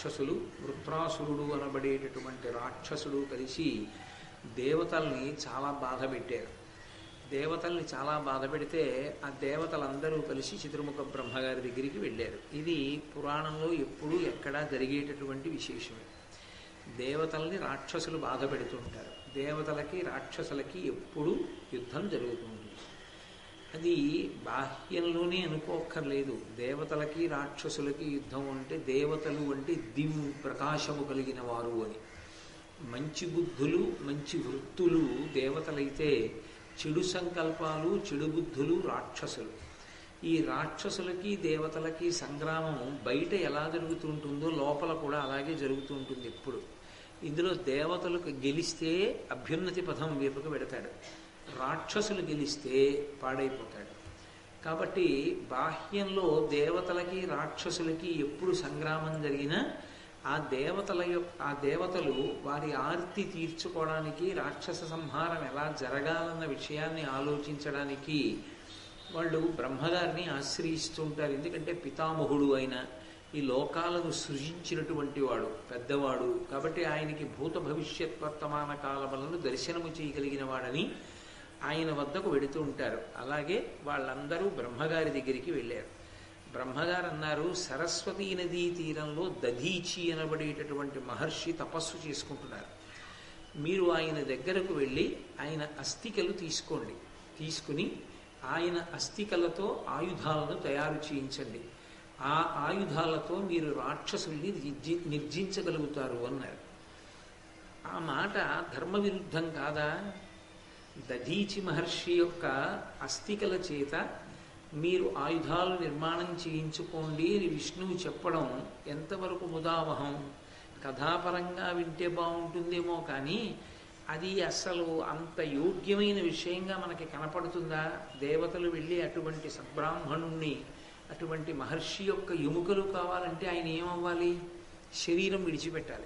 రాక్షసులు వృత్రాసురుడు అనబడేటటువంటి రాక్షసుడు కలిసి దేవతల్ని చాలా బాధ పెట్టారు. దేవతల్ని చాలా బాధ పెడితే ఆ దేవతలందరూ కలిసి చిత్రముఖ బ్రహ్మగారి దగ్గరికి వెళ్ళారు. ఇది పురాణంలో ఎప్పుడూ ఎక్కడా జరిగేటటువంటి విశేషమే. దేవతల్ని రాక్షసులు బాధ పెడుతుంటారు దేవతలకి రాక్షసులకి ఎప్పుడూ యుద్ధం జరుగుతుంది అది బాహ్యంలోనే అనుకోక్కర్లేదు. దేవతలకి రాక్షసులకి యుద్ధం అంటే దేవతలు అంటే దివ్ ప్రకాశము కలిగిన వారు అని. మంచి బుద్ధులు మంచి వృత్తులు దేవతలైతే చెడు సంకల్పాలు చెడు బుద్ధులు రాక్షసులు. ఈ రాక్షసులకి దేవతలకి సంగ్రామం బయట ఎలా జరుగుతుంటుందో లోపల కూడా అలాగే జరుగుతూ ఉంటుంది ఎప్పుడు. ఇందులో దేవతలకు గెలిస్తే అభ్యున్నతి పథం వైపుకు పెడతాడు. రాక్షసులు గెలిస్తే పాడైపోతాడు. కాబట్టి బాహ్యంలో దేవతలకి రాక్షసులకి ఎప్పుడు సంగ్రామం జరిగినా ఆ దేవతల ఆ దేవతలు వారి ఆర్తి తీర్చుకోవడానికి రాక్షస సంహారం ఎలా జరగాలన్న విషయాన్ని ఆలోచించడానికి వాళ్ళు బ్రహ్మగారిని ఆశ్రయిస్తుంటారు. ఎందుకంటే పితామహుడు అయిన ఈ లోకాలను సృజించినటువంటి వాడు పెద్దవాడు. కాబట్టి ఆయనకి భూత భవిష్యత్ వర్తమాన కాలములను దర్శనము చేయగలిగిన వాడని ఆయన వద్దకు వెడుతూ ఉంటారు. అలాగే వాళ్ళందరూ బ్రహ్మగారి దగ్గరికి వెళ్ళారు. బ్రహ్మగారు అన్నారు సరస్వతీ నదీ తీరంలో దధీచి అనబడేటటువంటి మహర్షి తపస్సు చేసుకుంటున్నారు. మీరు ఆయన దగ్గరకు వెళ్ళి ఆయన అస్థికలు తీసుకోండి. తీసుకుని ఆయన అస్థికలతో ఆయుధాలను తయారు చేయించండి. ఆ ఆయుధాలతో మీరు రాక్షసుల్ని నిర్జించగలుగుతారు అన్నారు. ఆ మాట ధర్మ విరుద్ధం కాదా? దధీచి మహర్షి యొక్క అస్థికల చేత మీరు ఆయుధాలు నిర్మాణం చేయించుకోండి అని విష్ణువు చెప్పడం ఎంతవరకు ముదావహం? కథాపరంగా వింటే బాగుంటుందేమో కానీ అది అసలు అంత యోగ్యమైన విషయంగా మనకి కనపడుతుందా? దేవతలు వెళ్ళి అటువంటి సద్బ్రాహ్మణుణ్ణి అటువంటి మహర్షి యొక్క ఎముకలు కావాలంటే ఆయన ఏమవ్వాలి? శరీరం విడిచిపెట్టాలి.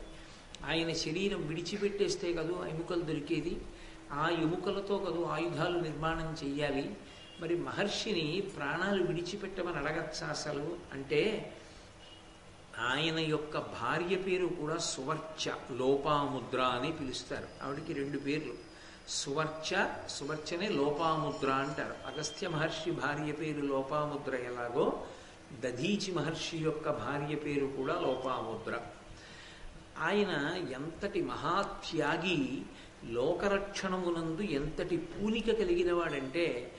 ఆయన శరీరం విడిచిపెట్టేస్తే కదూ ఎముకలు దొరికేది? ఆ ఎముకలతో కదూ ఆయుధాలు నిర్మాణం చెయ్యాలి. మరి మహర్షిని ప్రాణాలు విడిచిపెట్టమని అడగచ్చా అసలు? అంటే ఆయన యొక్క భార్య పేరు కూడా సువర్చ లోపాముద్ర అని పిలుస్తారు. ఆవిడికి రెండు పేర్లు. సువర్చ సువర్చనే లోపాముద్ర అంటారు. అగస్త్య మహర్షి భార్య పేరు లోపాముద్ర ఎలాగో దధీచి మహర్షి యొక్క భార్య పేరు కూడా లోపాముద్ర. ఆయన ఎంతటి మహాత్యాగి లోకరక్షణమునందు ఎంతటి పూనిక కలిగిన వాడంటే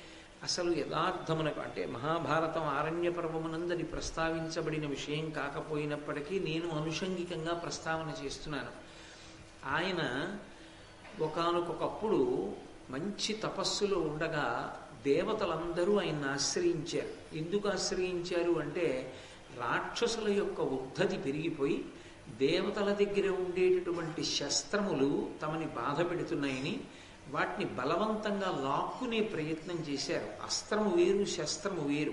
అసలు యథార్థమునకు అంటే మహాభారతం ఆరణ్య పర్వమునందని ప్రస్తావించబడిన విషయం కాకపోయినప్పటికీ నేను అనుషంగికంగా ప్రస్తావన చేస్తున్నాను. ఆయన ఒకనకొకప్పుడు మంచి తపస్సులో ఉండగా దేవతలందరూ ఆయన్ని ఆశ్రయించారు. ఎందుకు ఆశ్రయించారు అంటే రాక్షసుల యొక్క ఉద్ధతి పెరిగిపోయి దేవతల దగ్గర ఉండేటటువంటి శస్త్రములు తమని బాధ పెడుతున్నాయని వాటిని బలవంతంగా లాక్కునే ప్రయత్నం చేశారు. అస్త్రము వేరు శస్త్రము వేరు.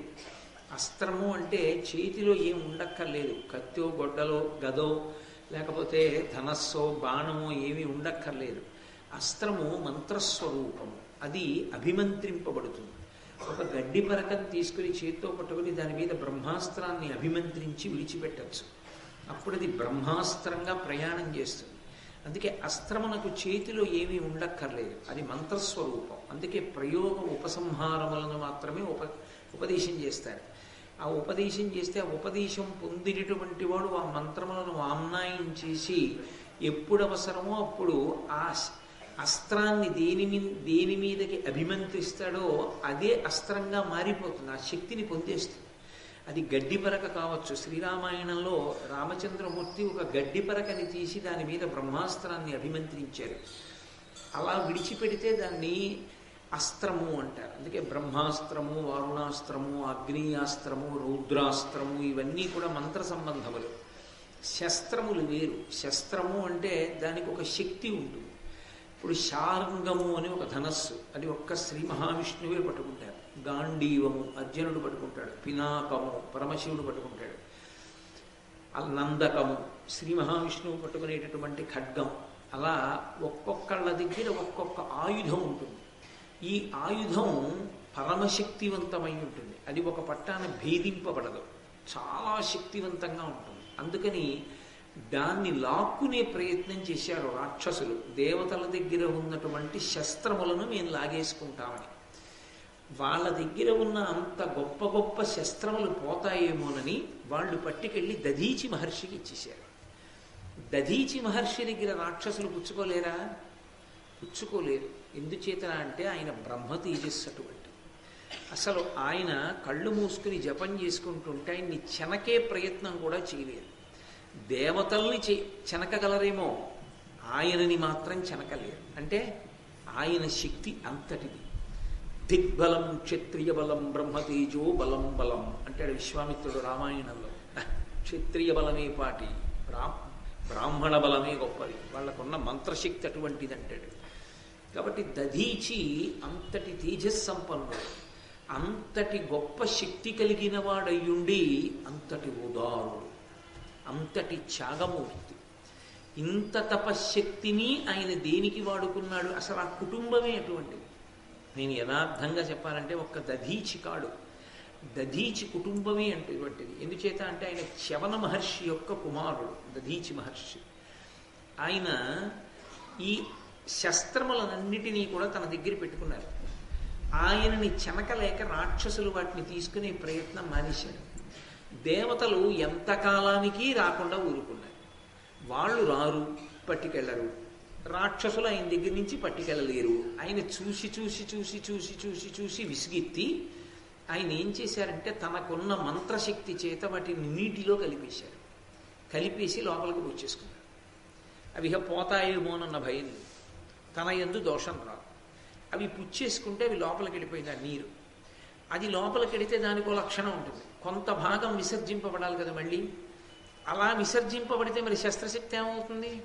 అస్త్రము అంటే చేతిలో ఏం ఉండక్కర్లేదు. కత్తో గొడ్డలో గదో లేకపోతే ధనస్సో బాణమో ఏమీ ఉండక్కర్లేదు. అస్త్రము మంత్రస్వరూపము. అది అభిమంత్రింపబడుతుంది. ఒక గడ్డి పరకం తీసుకుని చేత్తో పట్టుకుని దాని మీద బ్రహ్మాస్త్రాన్ని అభిమంత్రించి విడిచిపెట్టచ్చు. అప్పుడు అది బ్రహ్మాస్త్రంగా ప్రయాణం చేస్తుంది. అందుకే అస్త్రమునకు చేతిలో ఏమీ ఉండక్కర్లేదు. అది మంత్రస్వరూపం. అందుకే ప్రయోగ ఉపసంహారములను మాత్రమే ఉప ఉపదేశం చేస్తారు. ఆ ఉపదేశం చేస్తే ఆ ఉపదేశం పొందినటువంటి వాడు ఆ మంత్రములను ఆమ్నాయం చేసి ఎప్పుడు అవసరమో అప్పుడు ఆ అస్త్రాన్ని దేని మీ దేని మీదకి అభిమంత్రిస్తాడో అదే అస్త్రంగా మారిపోతుంది. ఆ శక్తిని పొందేస్తుంది. అది గడ్డి పరక కావచ్చు. శ్రీరామాయణంలో రామచంద్రమూర్తి ఒక గడ్డి పరకని తీసి దాని మీద బ్రహ్మాస్త్రాన్ని అభిమంత్రించారు. అలా విడిచిపెడితే దాన్ని అస్త్రము అంటారు. అందుకే బ్రహ్మాస్త్రము వారుణాస్త్రము అగ్నియాస్త్రము రౌద్రాస్త్రము ఇవన్నీ కూడా మంత్ర సంబంధములు. శస్త్రములు వేరు. శస్త్రము అంటే దానికి ఒక శక్తి ఉంటుంది. ఇప్పుడు శార్ంగము అని ఒక ధనస్సు. అది ఒక్క శ్రీ మహావిష్ణువే పట్టుకుంటారు. గాంధీవము అర్జునుడు పట్టుకుంటాడు పినాకము పరమశివుడు పట్టుకుంటాడు. నందకము శ్రీ మహావిష్ణువు పట్టుకునేటటువంటి ఖడ్గం అలా ఒక్కొక్కళ్ళ దగ్గర ఒక్కొక్క ఆయుధం ఉంటుంది. ఈ ఆయుధం పరమశక్తివంతమై ఉంటుంది. అది ఒక పట్టాన భేదింపబడదు. చాలా శక్తివంతంగా ఉంటుంది. అందుకని దాన్ని లాక్కునే ప్రయత్నం చేశారు రాక్షసులు. దేవతల దగ్గర ఉన్నటువంటి శస్త్రములను మేము లాగేసుకుంటామని. వాళ్ళ దగ్గర ఉన్న అంత గొప్ప గొప్ప శస్త్రములు పోతాయేమోనని వాళ్ళు పట్టుకెళ్ళి దధీచి మహర్షికి ఇచ్చేశారు. దధీచి మహర్షి దగ్గర రాక్షసులు పుచ్చుకోలేరా? పుచ్చుకోలేరు. ఎందుచేత అంటే ఆయన బ్రహ్మ తేజస్సు అటువంటి. అసలు ఆయన కళ్ళు మూసుకుని జపం చేసుకుంటుంటే ఆయన్ని చెనకే ప్రయత్నం కూడా చేయలేరు దేవతల్ని చే చెనకగలరేమో? ఆయనని మాత్రం చెనకలేరు. అంటే ఆయన శక్తి అంతటిది. దిగ్బలం క్షత్రియ బలం బ్రహ్మతేజో బలం బలం అంటాడు విశ్వామిత్రుడు రామాయణంలో. క్షత్రియ బలమే పాటి బ్రా బ్రాహ్మణ బలమే గొప్పది. వాళ్ళకున్న మంత్రశక్తి అటువంటిది అంటాడు కాబట్టి దధీచి అంతటి తేజస్సంపన్నుడు అంతటి గొప్ప శక్తి కలిగిన వాడయ్యుండి అంతటి ఉదారుడు అంతటి త్యాగమూర్తి. ఇంత తపశ్శక్తిని ఆయన దేనికి వాడుకున్నాడు? అసలు ఆ కుటుంబమే అటువంటిది. నేను యథార్థంగా చెప్పాలంటే ఒక్క దధీచి కాడు. దధీచి కుటుంబమే అటువంటిది ఎందుచేత అంటే ఆయన చవన మహర్షి యొక్క కుమారుడు దధీచి మహర్షి. ఆయన ఈ శస్త్రములన్నిటినీ కూడా తన దగ్గర పెట్టుకున్నారు. ఆయనని చెనకలేక రాక్షసులు వాటిని తీసుకునే ప్రయత్నం మానేశారు. దేవతలు ఎంతకాలానికి రాకుండా ఊరుకున్నారు. వాళ్ళు రారు పట్టుకెళ్ళరు రాక్షసులు ఆయన దగ్గర నుంచి పట్టుకెళ్ళలేరు. ఆయన చూసి చూసి చూసి చూసి చూసి చూసి విసిగెత్తి ఆయన ఏం చేశారంటే తనకున్న మంత్రశక్తి చేత వాటిని నీటిలో కలిపేశారు. కలిపేసి లోపలికి వచ్చేసుకున్నారు. అవి ఇక పోతాయేమోనన్న భయం తన ఎందు దోషం రాదు. అవి పుచ్చేసుకుంటే అవి లోపలికి వెళ్ళిపోయింది ఆ నీరు. అది లోపలికి వెళితే దానికి ఒక లక్షణం ఉంటుంది. కొంత భాగం విసర్జింపబడాలి కదా మళ్ళీ. అలా విసర్జింపబడితే మరి శస్త్రశక్తి ఏమవుతుంది?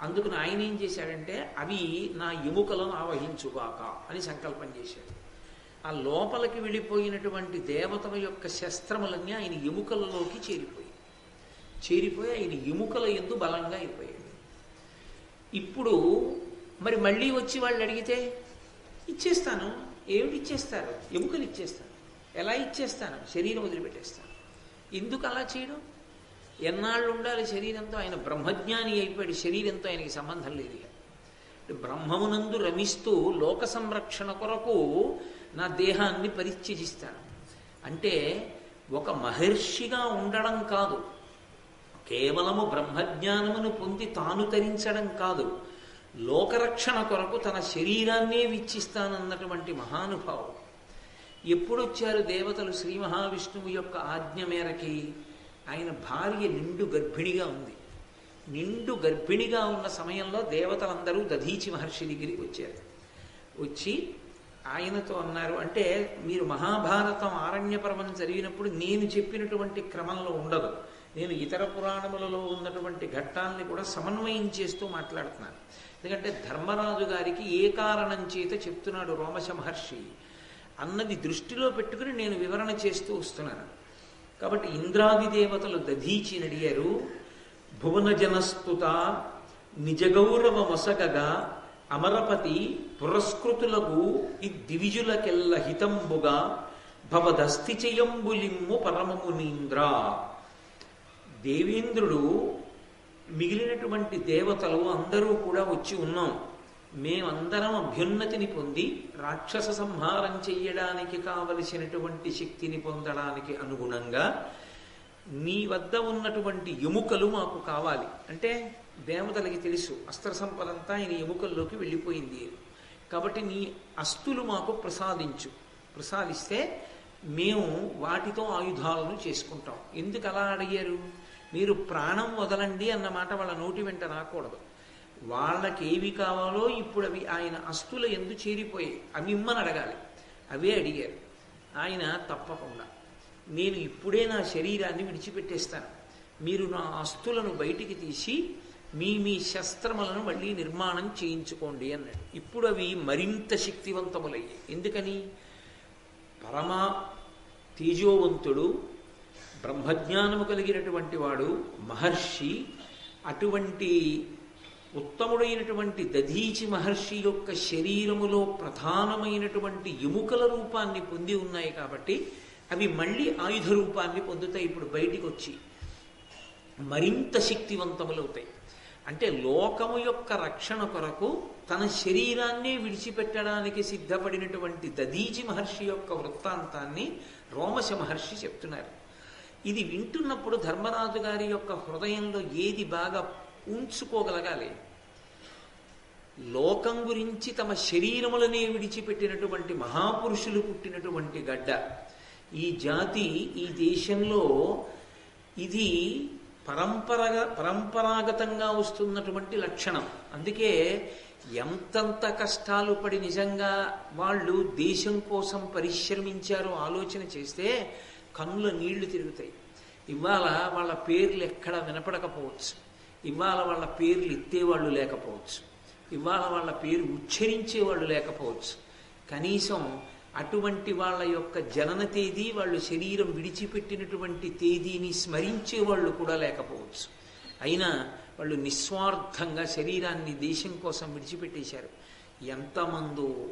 అందుకని ఆయన ఏం చేశాడంటే అవి నా ఎముకలను ఆవహించుగాక అని సంకల్పం చేశాడు. ఆ లోపలికి వెళ్ళిపోయినటువంటి దేవతల యొక్క శస్త్రములన్నీ ఆయన ఎముకలలోకి చేరిపోయి చేరిపోయి ఆయన ఎముకల ఎందు బలంగా అయిపోయాడు. ఇప్పుడు మరి మళ్ళీ వచ్చి వాళ్ళు అడిగితే ఇచ్చేస్తాను. ఏమిటి ఇచ్చేస్తారు? ఎముకలు ఇచ్చేస్తాను. ఎలా ఇచ్చేస్తాను? శరీరం వదిలిపెట్టేస్తాను. ఎందుకు అలా చేయడం? ఎన్నాళ్ళు ఉండాలి శరీరంతో? ఆయన బ్రహ్మజ్ఞాని అయిపోయాడు. శరీరంతో ఆయనకి సంబంధం లేదు బ్రహ్మమునందు రమిస్తూ లోక సంరక్షణ కొరకు నా దేహాన్ని పరిత్యజిస్తాను. అంటే ఒక మహర్షిగా ఉండడం కాదు. కేవలము బ్రహ్మజ్ఞానమును పొంది తాను తరించడం కాదు. లోకరక్షణ కొరకు తన శరీరాన్నే విచ్చిస్తానన్నటువంటి మహానుభావుడు. ఎప్పుడొచ్చారు దేవతలు శ్రీ మహావిష్ణువు యొక్క ఆజ్ఞ మేరకి? ఆయన భార్య నిండు గర్భిణిగా ఉంది. నిండు గర్భిణిగా ఉన్న సమయంలో దేవతలందరూ దధీచి మహర్షి దగ్గరికి వచ్చారు. వచ్చి ఆయనతో అన్నారు అంటే మీరు మహాభారతం ఆరణ్యపర్వం జరిగినప్పుడు నేను చెప్పినటువంటి క్రమంలో ఉండదు. నేను ఇతర పురాణములలో ఉన్నటువంటి ఘట్టాలని కూడా సమన్వయం చేస్తూ మాట్లాడుతున్నాను. ఎందుకంటే ధర్మరాజు గారికి ఏ కారణం చేత చెప్తున్నాడు రోమశ మహర్షి? అన్నది దృష్టిలో పెట్టుకుని నేను వివరణ చేస్తూ వస్తున్నాను. కాబట్టి ఇంద్రాది దేవతలు దధీచి నడియారు భువన జనస్తుత నిజగౌరవ మొసగగా అమరపతి పురస్కృతులకు ఈ దివిజులకెల్ల హితంబుగా భవదస్థిచయంబులిమ్ము పరమమునీంద్ర. దేవేంద్రుడు మిగిలినటువంటి దేవతలు అందరూ కూడా వచ్చి ఉన్నాం. మేమందరం అభ్యున్నతిని పొంది రాక్షస సంహారం చెయ్యడానికి కావలసినటువంటి శక్తిని పొందడానికి అనుగుణంగా నీ వద్ద ఉన్నటువంటి ఎముకలు మాకు కావాలి. అంటే దేవతలకి తెలుసు అస్త్ర సంపదంతా ఆయన ఎముకల్లోకి వెళ్ళిపోయింది. కాబట్టి నీ అస్తులు మాకు ప్రసాదించు. ప్రసాదిస్తే మేము వాటితో ఆయుధాలను చేసుకుంటాం. ఎందుకు అలా అడిగారు? మీరు ప్రాణం వదలండి అన్నమాట వాళ్ళ నోటి వెంట రాకూడదు. వాళ్ళకి ఏవి కావాలో ఇప్పుడు అవి ఆయన అస్తుల ఎందు చేరిపోయాయి. అవి ఇమ్మని అడగాలి. అవే అడిగారు. ఆయన తప్పకుండా నేను ఇప్పుడే నా శరీరాన్ని విడిచిపెట్టేస్తాను. మీరు నా అస్తులను బయటికి తీసి మీ మీ శస్త్రములను మళ్ళీ నిర్మాణం చేయించుకోండి అన్నాడు. ఇప్పుడు అవి మరింత శక్తివంతములయ్యాయి. ఎందుకని? పరమ తేజోవంతుడు బ్రహ్మజ్ఞానము కలిగినటువంటి వాడు మహర్షి అటువంటి ఉత్తముడైనటువంటి దధీచి మహర్షి యొక్క శరీరములో ప్రధానమైనటువంటి ఎముకల రూపాన్ని పొంది ఉన్నాయి కాబట్టి అవి మళ్ళీ ఆయుధ రూపాన్ని పొందుతాయి. ఇప్పుడు బయటికి వచ్చి మరింత శక్తివంతములవుతాయి. అంటే లోకము యొక్క రక్షణ కొరకు తన శరీరాన్ని విడిచిపెట్టడానికి సిద్ధపడినటువంటి దదీచి మహర్షి యొక్క వృత్తాంతాన్ని రోమశ మహర్షి చెప్తున్నారు. ఇది వింటున్నప్పుడు ధర్మరాజు గారి యొక్క హృదయంలో ఏది బాగా ఉంచుకోగలగాలి. లోకం గురించి తమ శరీరములనే విడిచిపెట్టినటువంటి మహాపురుషులు పుట్టినటువంటి గడ్డ. ఈ జాతి ఈ దేశంలో ఇది పరంపరగా పరంపరాగతంగా వస్తున్నటువంటి లక్షణం. అందుకే ఎంతంత కష్టాలు పడి నిజంగా వాళ్ళు దేశం కోసం పరిశ్రమించారో ఆలోచన చేస్తే కన్నుల నీళ్ళు తిరుగుతాయి. ఇవాళ వాళ్ళ పేర్లు ఎక్కడ వినపడకపోవచ్చు. ఇవాళ వాళ్ళ పేర్లు ఎత్తేవాళ్ళు లేకపోవచ్చు. ఇవాళ వాళ్ళ పేరు ఉచ్చరించేవాళ్ళు లేకపోవచ్చు. కనీసం అటువంటి వాళ్ళ యొక్క జనన తేదీ వాళ్ళు శరీరం విడిచిపెట్టినటువంటి తేదీని స్మరించే వాళ్ళు కూడా లేకపోవచ్చు. అయినా వాళ్ళు నిస్వార్థంగా శరీరాన్ని దేశం కోసం విడిచిపెట్టేశారు. ఎంతమందో